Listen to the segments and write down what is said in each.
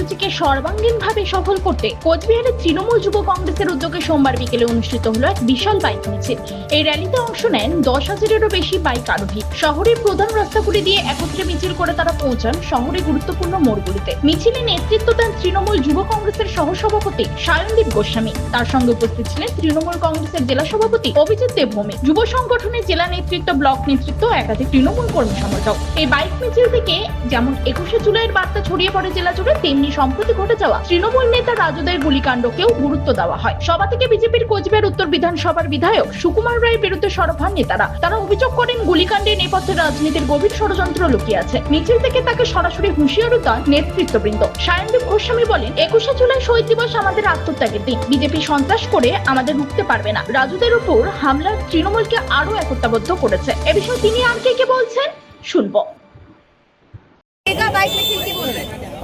কর্মসূচিকে সর্বাঙ্গীনভাবে সফল করতে কোচবিহারের তৃণমূল যুব কংগ্রেসের উদ্যোগে সোমবার বিকেলে অনুষ্ঠিত হলো এক বিশাল বাইক মিছিল এই র্যালিতে অংশ নেন দশ হাজারেরও বেশি বাইক আরোহী। শহরের প্রধান রাস্তাগুলি দিয়ে একত্রে মিছিল করে তারা পৌঁছান শহরের গুরুত্বপূর্ণ মোড়গুলিতে। মিছিলে নেতৃত্ব দেন তৃণমূল যুব কংগ্রেসের সহসভাপতি সায়নদীপ গোস্বামী। তার সঙ্গে উপস্থিত ছিলেন তৃণমূল কংগ্রেসের জেলা সভাপতি অভিজিৎ দেবভূমি যুব সংগঠনের জেলা নেতৃত্ব, ব্লক নেতৃত্ব, একাধিক তৃণমূল কর্মী সমর্থক। এই বাইক মিছিল থেকে যেমন একুশে জুলাইয়ের বার্তা ছড়িয়ে পড়ে জেলা জুড়ে, তেমনি সম্প্রতি ঘটে যাওয়া তৃণমূল নেতা রাজুদের গুলিকাণ্ডকেও গুরুত্ব দেওয়া হয়। সভা থেকে বিজেপির কোচবিহার উত্তর বিধানসভার বিধায়ক সুকুমার রায়ের বিরুদ্ধে সরব হন নেতারা। তারা অভিযোগ করেন, গুলিকাণ্ডে নেপথ্যে রাজনীতির গভীর ষড়যন্ত্র লুকিয়ে আছে। মিছিল থেকে তাকে সরাসরি হুঁশিয়ারি দেন নেতৃত্ববৃন্দ। সায়নদীপ গোস্বামী বলেন, একুশে জুলাই শহীদ দিবস আমাদের আত্মত্যাগের দিন। বিজেপি সন্ত্রাস করে আমাদের রুখতে পারবে না। রাজুদের উপর হামলা তৃণমূলকে আরও একতাবদ্ধ করেছে। এ বিষয়ে তিনি আর কে কে বলছেন, শুনব।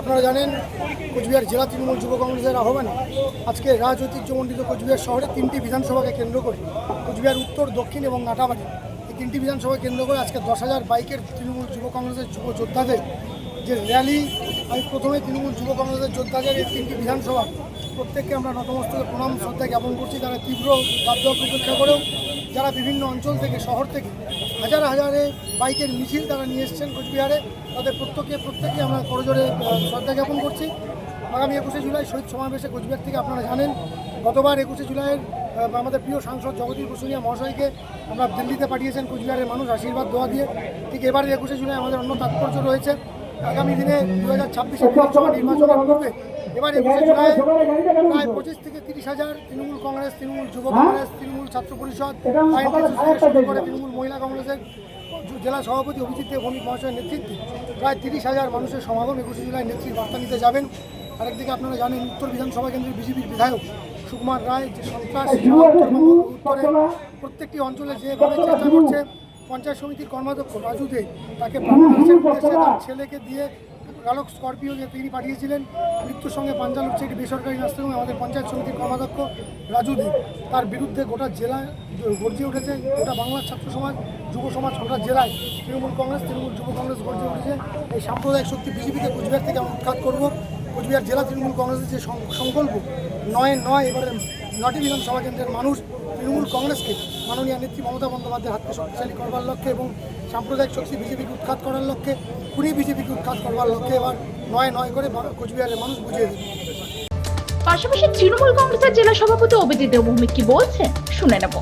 আপনারা জানেন কোচবিহার জেলা তৃণমূল যুব কংগ্রেসের আহ্বানে আজকে রাজ ঐতিহ্যমণ্ডিত কোচবিহার শহরে তিনটি বিধানসভাকে কেন্দ্র করে কোচবিহার উত্তর, দক্ষিণ এবং নাটাবাড়ি এই তিনটি বিধানসভাকে কেন্দ্র করে আজকে দশ হাজার বাইকের তৃণমূল যুব কংগ্রেসের যুব যোদ্ধাদের যে র্যালি, আমি প্রথমে তৃণমূল যুব কংগ্রেসের যোদ্ধাদের এই তিনটি বিধানসভা প্রত্যেককে আমরা নতমস্তকে প্রণাম, শ্রদ্ধা জ্ঞাপন করছি। তারা তীব্র বাধ্যক উপেক্ষা করেও যারা বিভিন্ন অঞ্চল থেকে, শহর থেকে হাজার হাজারে বাইকের মিছিল তারা নিয়ে এসছেন কোচবিহারে। তাদের প্রত্যেকে প্রত্যেককে আমরা করজোরে শ্রদ্ধা জ্ঞাপন করছি। আগামী একুশে জুলাই শহীদ সমাবেশে কোচবিহার থেকে আপনারা জানেন, গতবার একুশে জুলাইয়ের আমাদের প্রিয় সাংসদ জগদীশ বসুনিয়া মহাশয়কে আমরা দিল্লিতে পাঠিয়েছেন কোচবিহারের মানুষ আশীর্বাদ দোয়া দিয়ে। ঠিক এবারে একুশে জুলাই আমাদের অন্য তাৎপর্য রয়েছে। আগামী দিনে দু হাজার ছাব্বিশে বিধানসভা নির্বাচনের পূর্বে এবার একুশে জুলাই প্রায় পঁচিশ থেকে তিরিশ হাজার তৃণমূল কংগ্রেস, তৃণমূল যুব কংগ্রেস, তৃণমূল ছাত্র পরিষদ করে তৃণমূল মহিলা কংগ্রেসের জেলা সভাপতি অভিজিৎ দেব ভৌমিক মহাশয়ের নেতৃত্বে প্রায় তিরিশ হাজার মানুষের সমাগম একুশে জুলাই নেত্রীর বার্তা নিতে যাবেন। আরেকদিকে আপনারা জানেন উত্তর বিধানসভা কেন্দ্রের বিজেপির বিধায়ক সুকুমার রায় যে সন্ত্রাস উত্তরে প্রত্যেকটি অঞ্চলে যেভাবে চেষ্টা করছে পঞ্চায়েত সমিতির কর্মাধ্যক্ষ রাজু দে তাকে তার ছেলেকে দিয়ে চালক স্করপিও যে তিনি পাঠিয়েছিলেন, মৃত্যুর সঙ্গে পাঞ্জা লুটছে একটি বেসরকারি নার্সিংহোমে আমাদের পঞ্চায়েত সমিতির কর্মাধ্যক্ষ রাজু দে। তার বিরুদ্ধে গোটা জেলায় গর্জে উঠেছে, গোটা বাংলার ছাত্র সমাজ, যুব সমাজ, গোটা জেলায় তৃণমূল কংগ্রেস, তৃণমূল যুব কংগ্রেস গর্জে উঠেছে। এই সাম্প্রদায়িক শক্তি বিজেপিকে কোচবিহার থেকে আমরা উৎখাত করব। কোচবিহার জেলা তৃণমূল কংগ্রেসের যে সংকল্প, নয় নয়, এবারে নটি বিধানসভা কেন্দ্রের মানুষ তৃণমূল কংগ্রেসকে মাননীয় নেত্রী মমতা বন্দ্যোপাধ্যায়ের হাতকে শক্তিশালী করবার লক্ষ্যে এবং সাম্প্রদায়িক শক্তি বিজেপিকে উৎখাত করার লক্ষ্যে কুড়ি বিজেপিকে উৎখাত করবার লক্ষ্যে এবার নয় নয় করে কোচবিহারের মানুষ বুঝিয়ে দেবে পাশাপাশি তৃণমূল কংগ্রেসের জেলা সভাপতি অভিজিৎ দেবভূমি কি বলছেন শুনে নেব।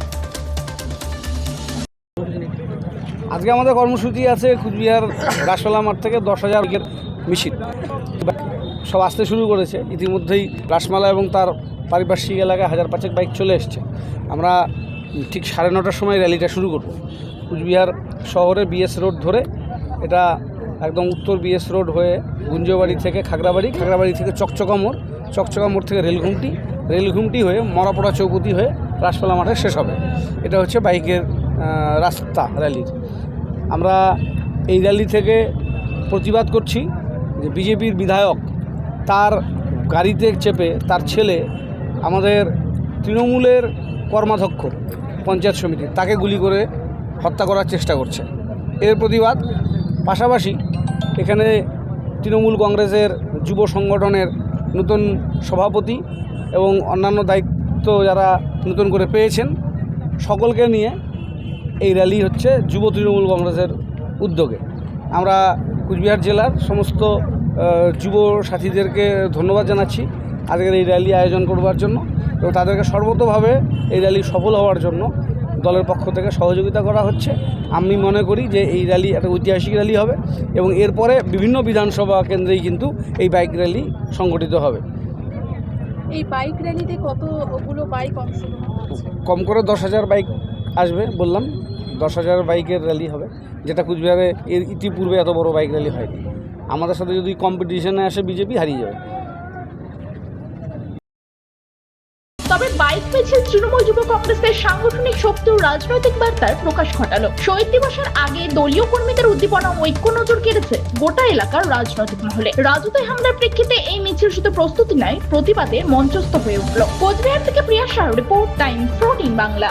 আজকে আমাদের কর্মসূচি আছে কুচবিহার গাছপালা মাঠ থেকে দশ হাজার উইকেট মিছিল সব আসতে শুরু করেছে। ইতিমধ্যেই রাসমালা এবং তার পারিপার্শ্বিক এলাকায় হাজার পাঁচেক বাইক চলে এসছে। আমরা ঠিক সাড়ে নটার সময় র্যালিটা শুরু করব। কুচবিহার শহরে বিএস রোড ধরে এটা একদম উত্তর বিএস রোড হয়ে গুঞ্জবাড়ি থেকে খাগড়াবাড়ি খাগড়াবাড়ি থেকে চকচকা মোড় চকচকা মোড় থেকে রেলঘুমটি রেলঘুমটি হয়ে মরাপড়া চৌপতি হয়ে রাসপালা মাঠে শেষ হবে। এটা হচ্ছে বাইকের রাস্তা র্যালির। আমরা এই র্যালি থেকে প্রতিবাদ করছি যে বিজেপির বিধায়ক তার গাড়িতে চেপে তার ছেলে আমাদের তৃণমূলের কর্মাধ্যক্ষ, পঞ্চায়েত সমিতি, তাকে গুলি করে হত্যা করার চেষ্টা করছে। এর প্রতিবাদ পাশাপাশি এখানে তৃণমূল কংগ্রেসের যুব সংগঠনের নতুন সভাপতি এবং অন্যান্য দায়িত্ব যারা নতুন করে পেয়েছেন, সকলকে নিয়ে এই র্যালি হচ্ছে যুব তৃণমূল কংগ্রেসের উদ্যোগে। আমরা কুচবিহার জেলার সমস্ত যুব সাথীদেরকে ধন্যবাদ জানাচ্ছি আজকের এই র্যালি আয়োজন করবার জন্য। এবং তাদেরকে সর্বতভাবে এই র্যালি সফল হওয়ার জন্য দলের পক্ষ থেকে সহযোগিতা করা হচ্ছে। আমি মনে করি যে এই র্যালি একটা ঐতিহাসিক র্যালি হবে এবং এরপরে বিভিন্ন বিধানসভা কেন্দ্রেই কিন্তু এই বাইক র্যালি সংগঠিত হবে। এই বাইক র্যালিতে কতগুলো বাইক অংশগ্রহণ কম করে দশ হাজার বাইক আসবে বললাম। দশ হাজার বাইকের র্যালি হবে যেটা কুচবিহারে এর ইতিপূর্বে এত বড় বাইক র্যালি হয়নি। আমাদের সাথে যদি কম্পিটিশনে আসে বিজেপি হারিয়ে যাবে। বাইক তৃণমূল যুব কংগ্রেসের সাংগঠনিক শক্তি ও রাজনৈতিক বার্তার প্রকাশ ঘটালো। শহীদ দিবসের আগে দলীয় কর্মীদের উদ্দীপনা ঐক্য নজর কেড়েছে গোটা এলাকার রাজনৈতিক মহলে। রাজুতে হামলার প্রেক্ষিতে এই মিছিল শুধু প্রস্তুতি নেয়, প্রতিবাদে মঞ্চস্থ হয়ে উঠল। কোচবিহার থেকে Priya Shah, report time fourteen Bangla.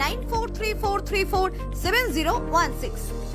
9434347016.